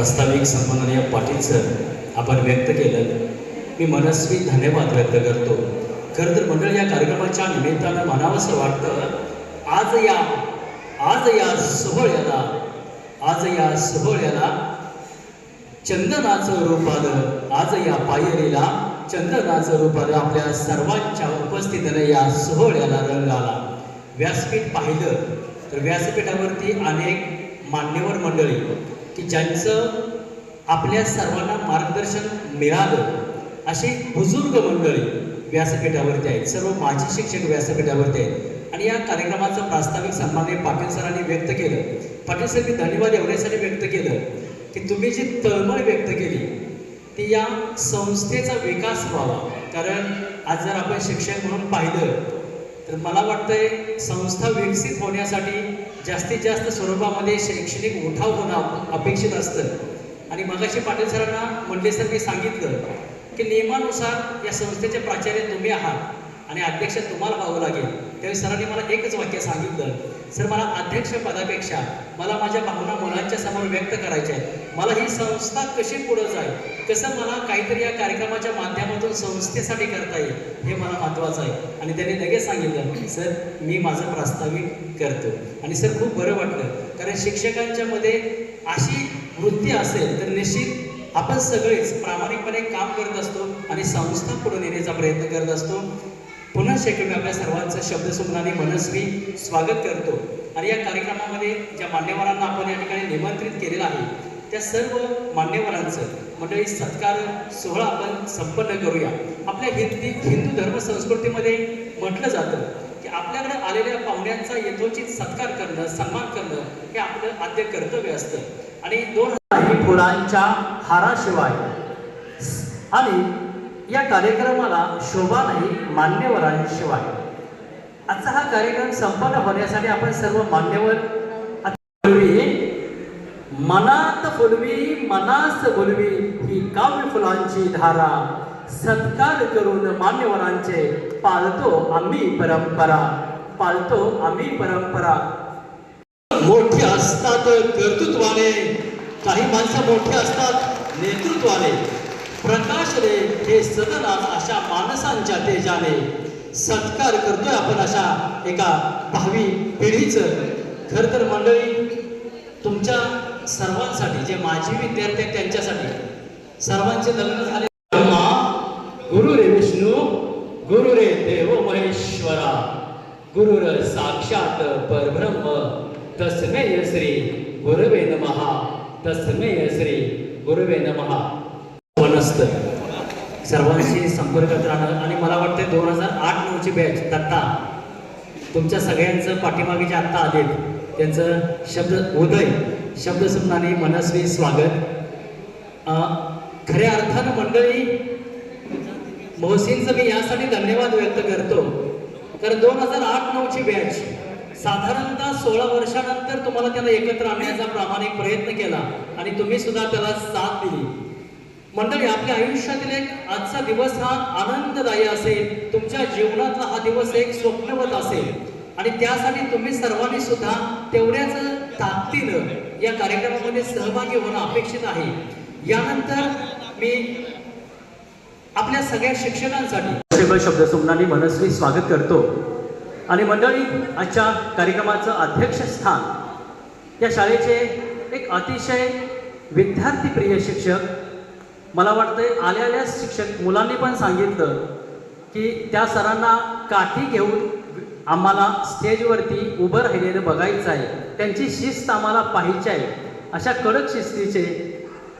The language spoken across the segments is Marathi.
प्रास्ताविक सन्माननीय पाटील सर आपण व्यक्त केलं. मी मनस्वी धन्यवाद व्यक्त करतो. खरं तर मंडळ या कार्यक्रमाच्या निमित्तानं म्हणावंसं वाटतं आज या आज या सोहळ्याला आज या सोहळ्याला चंदनाचं रूप आलं. आज या पायरीला चंदनाचं रूप आलं. आपल्या सर्वांच्या उपस्थितीने या सोहळ्याला रंग आला. व्यासपीठ पाहिलं. तर व्यासपीठावरती अनेक मान्यवर मंडळी की ज्यांचं आपल्या सर्वांना मार्गदर्शन मिळालं अशी बुजुर्ग मंडळी व्यासपीठावरती आहेत. सर्व माजी शिक्षक व्यासपीठावरती आहेत. आणि या कार्यक्रमाचं प्रास्ताविक सन्मान्य पाटील सरांनी व्यक्त केलं. पाटील सर मी धन्यवाद एवढ्यासाठी व्यक्त केलं की तुम्ही जी तळमळ व्यक्त केली ती या संस्थेचा विकास व्हावा. कारण आज जर आपण शिक्षक म्हणून पाहिलं तर मला वाटतंय संस्था विकसित होण्यासाठी जास्तीत जास्त स्वरूपामध्ये शैक्षणिक उठाव होणं अपेक्षित असतं. आणि मगाशी पाटील सरांना म्हणले सर मी सांगितलं की नियमानुसार या संस्थेचे प्राचार्य तुम्ही आहात आणि अध्यक्ष तुम्हाला व्हावं लागेल. त्यावेळी सरांनी मला एकच वाक्य सांगितलं. सर मला अध्यक्ष पदापेक्षा मला माझ्या भावना मुलांच्या समोर व्यक्त करायच्या आहेत. मला ही संस्था कशी पुढं जाईल? कसं मला काहीतरी या कार्यक्रमाच्या माध्यमातून संस्थेसाठी करता येईल? हे मला महत्त्वाचं आहे. आणि त्यांनी लगेच सांगितलं सर मी माझं प्रास्ताविक करतो आणि सर खूप बरं वाटलं. कारण शिक्षकांच्या मध्ये अशी वृत्ती असेल तर निश्चित आपण सगळेच प्रामाणिकपणे काम करत असतो आणि संस्था पुढे नेण्याचा प्रयत्न करत असतो. पुन्हा शेकडे आपल्या सर्वांचं शब्दसुमनाने मनस्वी स्वागत करतो. आणि या कार्यक्रमामध्ये ज्या मान्यवरांना आपण या ठिकाणी निमंत्रित केलेलं आहे त्या सर्व मान्यवरांचं मंडळी सत्कार सोहळा आपण संपन्न करूया. आपल्या हिंदी हिंदू धर्म संस्कृतीमध्ये म्हटलं जातं आपल्याकडे आलेल्या पाहुण्यांचा यथोचित सत्कार करणं सन्मान करणं हे आपलं आद्य कर्तव्य असतं. आणि दोन काही फुलांच्या हाराशिवाय आणि या कार्यक्रमाला शोभा नाही मान्यवरांशिवाय आजचा हा कार्यक्रम संपन्न होण्यासाठी आपण सर्व मान्यवर मनात फुलवी मनास फुलवी ही काव्य फुलांची धारा. सत्कार करून मान्यवरांचे पाळतो आम्ही परंपरा पाळतो आम्ही परंपरा. मोठे असतात कर्तृत्वाने काही माणसं मोठे असतात नेतृत्वाने. प्रकाशले हे सदन अशा माणसांच्या तेजाने सत्कार करतोय आपण अशा एका भावी पिढीचं. खर तर मंडळी तुमच्या सर्वांसाठी जे माजी विद्यार्थी आहेत त्यांच्यासाठी सर्वांचे लग्न झाले गुरुर साक्षात परब्रह्म. तस्मय श्री गुरवे नमहा तस्मय श्री गुरवे नमहा वनस्त सर्वांशी संपर्कात राहणं आणि मला वाटतं दोन हजार आठ नऊची बॅच दत्ता. तुमच्या सगळ्यांचं पाठीमागे जे आत्ता आले त्यांचं शब्द उदय शब्दसुमनाने मनस्वी स्वागत. खऱ्या अर्थानं मंडळी मोहसिनचं मी यासाठी धन्यवाद व्यक्त करतो. तर दोन हजार आठ नऊची बॅच साधारणतः सोळा वर्षानंतर तुम्हाला त्याला एकत्र आणण्याचा प्रामाणिक प्रयत्न केला आणि तुम्ही सुद्धा त्याला साथ दिली. मंडळी आपल्या आयुष्यातील एक आजचा दिवस हा आनंददायी असेल. तुमच्या जीवनातला हा दिवस एक स्वप्नवत असेल. आणि त्यासाठी तुम्ही सर्वांनी सुद्धा तेवढ्याच ताकदीनं या कार्यक्रमामध्ये सहभागी होणं अपेक्षित आहे. यानंतर मी आपल्या सगळ्या शिक्षकांसाठी शब्द सुमनानी मनस्वी स्वागत करतो. आणि मंडळी आजच्या कार्यक्रमाचं अध्यक्षस्थान या शाळेचे एक अतिशय विद्यार्थीप्रिय शिक्षक मला वाटतंय आल्या आल्या शिक्षक मुलांनी पण सांगितलं की त्या सरांना काठी घेऊन आम्हाला स्टेजवरती उभं राहिलेलं बघायचं आहे. त्यांची शिस्त आम्हाला पाहायची आहे. अशा कडक शिस्तीचे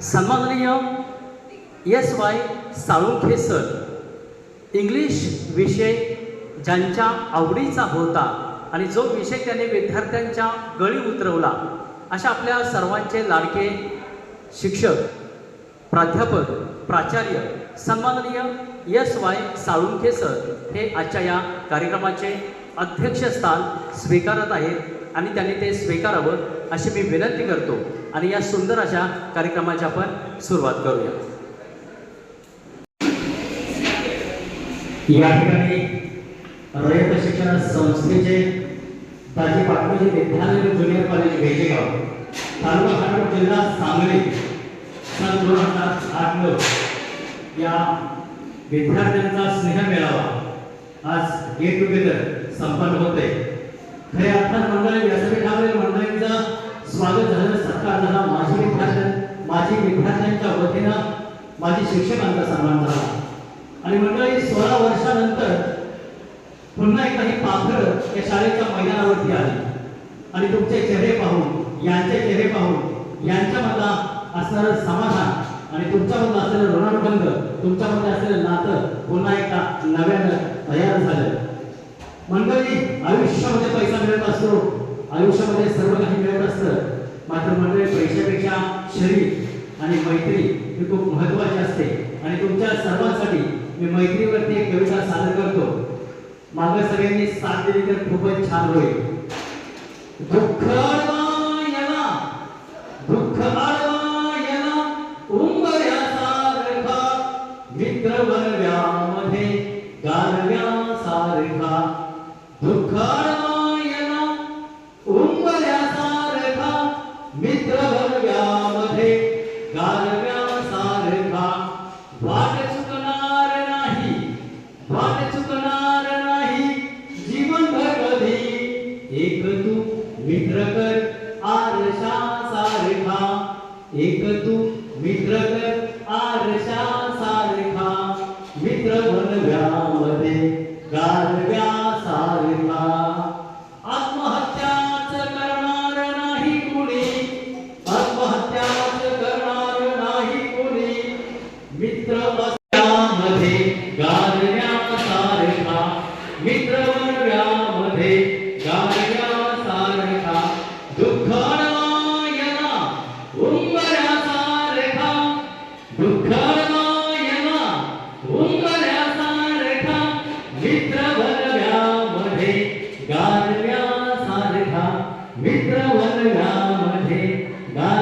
सन्माननीय S Y Salunkhe sir English विषय ज्यांच्या आवडीचा होता आणि जो विषय त्यांनी विद्यार्थ्यांच्या गळी उतरवला अशा आपल्या सर्वांचे लाडके शिक्षक प्राध्यापक प्राचार्य सन्माननीय एस वाय साळुंखे सर हे आजच्या या कार्यक्रमाचे अध्यक्षस्थान स्वीकारत आहेत आणि त्यांनी ते स्वीकारावं अशी मी विनंती करतो. आणि या सुंदर अशा कार्यक्रमाची आपण सुरुवात करूया. या ठिकाणी रयत शिक्षण संस्थेचे ताजी पाटोजी विद्यालय ज्युनियर कॉलेज वेजेगाव तालुका जिल्हा सांगली सन दोन हजार आठ या विद्यार्थ्यांचा स्नेह मेळावा आज गेट टुगेदर संपन्न होते खरे अर्थात मंडळी व्यासपीठावरील मंडळींचं स्वागत झालं. सत्कार झाला. माझी विद्यार्थ्यां माझी विद्यार्थ्यांच्या वतीनं माझी शिक्षकांचा सन्मान झाला. आणि मंडळी सोळा वर्षानंतर पुन्हा एकदा ही पाखरं या शाळेच्या मैदानावरती आली. आणि तुमचे चेहरे पाहून यांचे चेहरे पाहून यांच्यामधला असणारं समाधान आणि तुमच्यामधलं असलेलं ऋणानुबंध तुमच्यामध्ये असलेलं नातं पुन्हा एकदा नव्यानं तयार झालं. मंडळी आयुष्यामध्ये पैसा मिळत असतो. आयुष्यामध्ये सर्व काही मिळत असतं. मात्र मंडळी पैशापेक्षा शरीर आणि मैत्री ही खूप महत्वाची असते. आणि तुमच्या सर्वांसाठी मी मैत्रीवरती एक कविता सादर करतो. मागं सगळ्यांनी साथ दिली तर खूपच छान होईल. दुःख दुःख मित्र बनव्यामध्ये गारव्यासारखा दुःख मित्र बनव्यामध्ये मित्रकर आरशा सारखा एक तू मित्रकर आरशा मध्ये गारव्या सारखा मित्रवनामध्ये गार